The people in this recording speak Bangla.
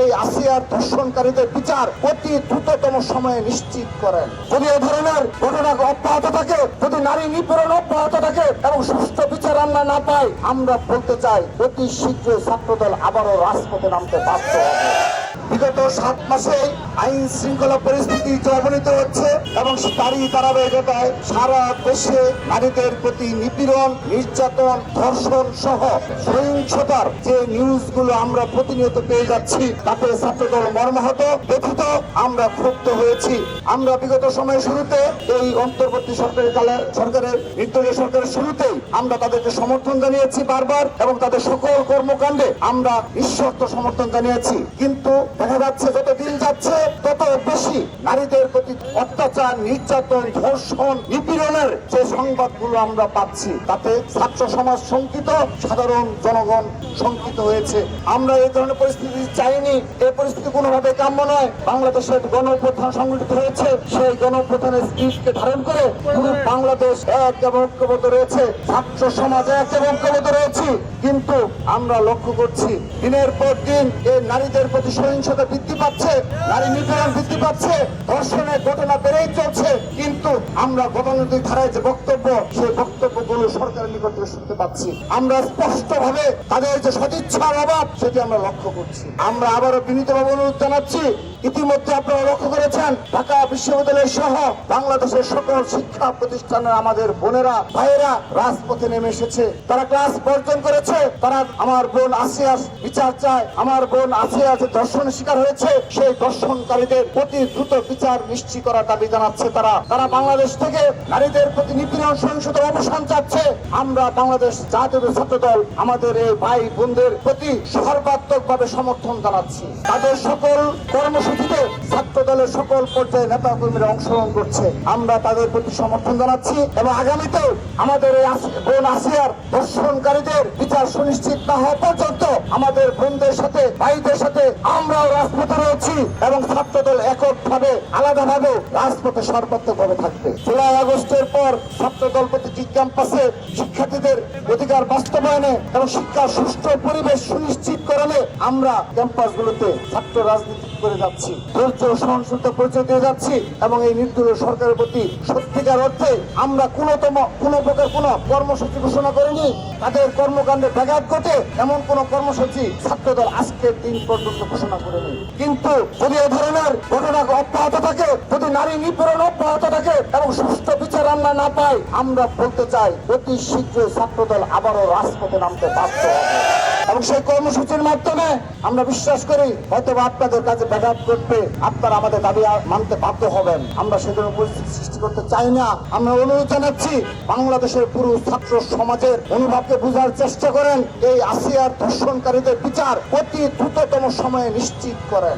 এই আসিয়ার ধর্ষণকারীদের বিচার অতি দ্রুততম সময়ে নিশ্চিত করেন। যদি এ ধরনের ঘটনা অব্যাহত থাকে, যদি নারী নিপীড়ন অব্যাহত থাকে এবং সুস্থ বিচার আমরা না পাই আমরা বলতে চাই অতি শীঘ্রই ছাত্রদল আবারও রাজপথে নামতে বাধ্য হবে। বিগত সাত মাসে আইন শৃঙ্খলা পরিস্থিতি অবনীত হচ্ছে এবং তারই ধারাবাহিকতায় সারা দেশে নারীদের প্রতি নিপীড়ন, নির্যাতন, ধর্ষণ সহ সহিংসতার যে নিউজগুলো আমরা প্রতিনিয়ত পেয়ে যাচ্ছি, তাতে ছাত্রদল মর্মাহত। ব্যথিত, আমরা ক্ষুব্ধ হয়েছি। আমরা বিগত সময়ের শুরুতে এই অন্তর্বর্তী সরকারের কালে সরকারের নির্দলীয় সরকারের শুরুতেই আমরা তাদেরকে সমর্থন জানিয়েছি বারবার এবং তাদের সকল কর্মকাণ্ডে আমরা নিঃশর্ত সমর্থন জানিয়েছি। কিন্তু দেখা যাচ্ছে যত দিন যাচ্ছে, তত বেশি নারীদের প্রতি অত্যাচার, নির্যাতন, ধর্ষণ, নিপীড়নের যে সংবাদগুলো আমরা পাচ্ছি, তাতে ছাত্র সমাজ শঙ্কিত, সাধারণ জনগণ শঙ্কিত হয়েছে। আমরা এই ধরনের পরিস্থিতি চাইনি, এই পরিস্থিতি কোনোভাবে কাম্য নয়। বাংলাদেশের গণপ্রধান সংগঠিত হয়েছে, সেই গণপ্রধানের স্পিচকে ধারণ করে পুরো বাংলাদেশ এক এবং ঐক্যবদ্ধ রয়েছে। ছাত্র সমাজ এক এবং ঐক্যবদ্ধ রয়েছে। কিন্তু আমরা লক্ষ্য করছি, দিনের পর দিন এই নারীদের প্রতি সহিংসতা বৃদ্ধি পাচ্ছে, নারী নিপীড়ন বৃদ্ধি পাচ্ছে, ধর্ষণের ঘটনা বেড়েই চলছে, কিন্তু আমরা গতানুগতিক ধারায় যে বক্তব্য, সেই বক্তব্যগুলো সরকারের নিকট থেকে শুনতে পাচ্ছি। আমরা স্পষ্টভাবে তাদের যে সদিচ্ছার অভাব, সেটি আমরা লক্ষ্য করছি। আমরা আবারও বিনীতভাবে অনুরোধ জানাচ্ছি ইতিমধ্যে আপনারা লক্ষ্য করেছেন, ঢাকা বিশ্ববিদ্যালয় সহ বাংলাদেশের সকল শিক্ষা প্রতিষ্ঠানের আমাদের বোনেরা, ভাইয়েরা রাজপথে নেমে এসেছে। তারা ক্লাস বর্জন করেছে, তারা আমার বোন আসিয়ার বিচার চায়, আমার বোন আসিয়া যে ধর্ষণের শিকার হয়েছে, সেই ধর্ষণকারীদের প্রতি দ্রুত বিচার নিশ্চিত করার দাবি জানাচ্ছে তারা। তারা বাংলাদেশ থেকে নারীদের প্রতি নিপীড়ন, সহিংসতার অবসান চাচ্ছে। আমরা বাংলাদেশ জাতীয় ছাত্র দল আমাদের এই ভাই বোনদের প্রতি সর্বাত্মক ভাবে সমর্থন জানাচ্ছি। তাদের সকল কর্মসূচিতে ছাত্র দলের সকল পর্যায়ে নেতা কর্মীরা অংশগ্রহণ করছে। আমরা তাদের প্রতি সমর্থন জানাচ্ছি এবং আগামীতেও আমাদের এই বোন আসিয়ার ধর্ষণকারীদের বিচার সুনিশ্চিত না হওয়া পর্যন্ত আমাদের বোনদের সাথে, ভাইদের সাথে আমরাও রাজপথে রয়েছি এবং ছাত্র দল এককভাবে, আলাদাভাবে রাজপথে সর্বাত্মকভাবে থাকবে। জুলাই আগস্টের পর ছাত্র দল প্রতিটি ক্যাম্পাসে শিক্ষার্থীদের অধিকার বাস্তবায়নে এবং শিক্ষার সুষ্ঠু পরিবেশ সুনিশ্চিতকরণে আমরা ক্যাম্পাসগুলোতে ছাত্র রাজনীতি করে যাচ্ছি। ধৈর্য সহনশীলতা পরিচয় দিয়ে যাচ্ছি এবং এই নির্দলীয় সরকারের প্রতি সত্যিকার অর্থে আমরা কোনোতম, কোনো প্রকার কোনো কর্মসূচি ঘোষণা করিনি। তাদের কর্মকাণ্ডে ব্যাঘাত ঘটে এমন কোন কর্মসূচি ছাত্রদল আজকের দিন পর্যন্ত ঘোষণা করেনি। কিন্তু যদি এ ধরনের ঘটনা অব্যাহত থাকে, যদি নারী নিপীড়ন অব্যাহত থাকে এবং সুস্থ বিচার আমরা না পাই, আমরা বলতে চাই অতি শীঘ্র ছাত্রদল আবারও রাজপথে নামতে বাধ্য হবে। এবং সেই কর্মসূচির মাধ্যমে আমরা বিশ্বাস করি হয়তো আপনাদের কাছে ব্যাঘাত করতে আপনারা আমাদের দাবি মানতে বাধ্য হবেন। আমরা সেজন্য পরিস্থিতি সৃষ্টি করতে চাই না। আমরা অনুরোধ জানাচ্ছি, বাংলাদেশের পুরুষ ছাত্র সমাজের অনুভবকে বোঝার চেষ্টা করেন। এই আসিয়ার ধর্ষণকারীদের বিচার অতি দ্রুততম সময়ে নিশ্চিত করেন।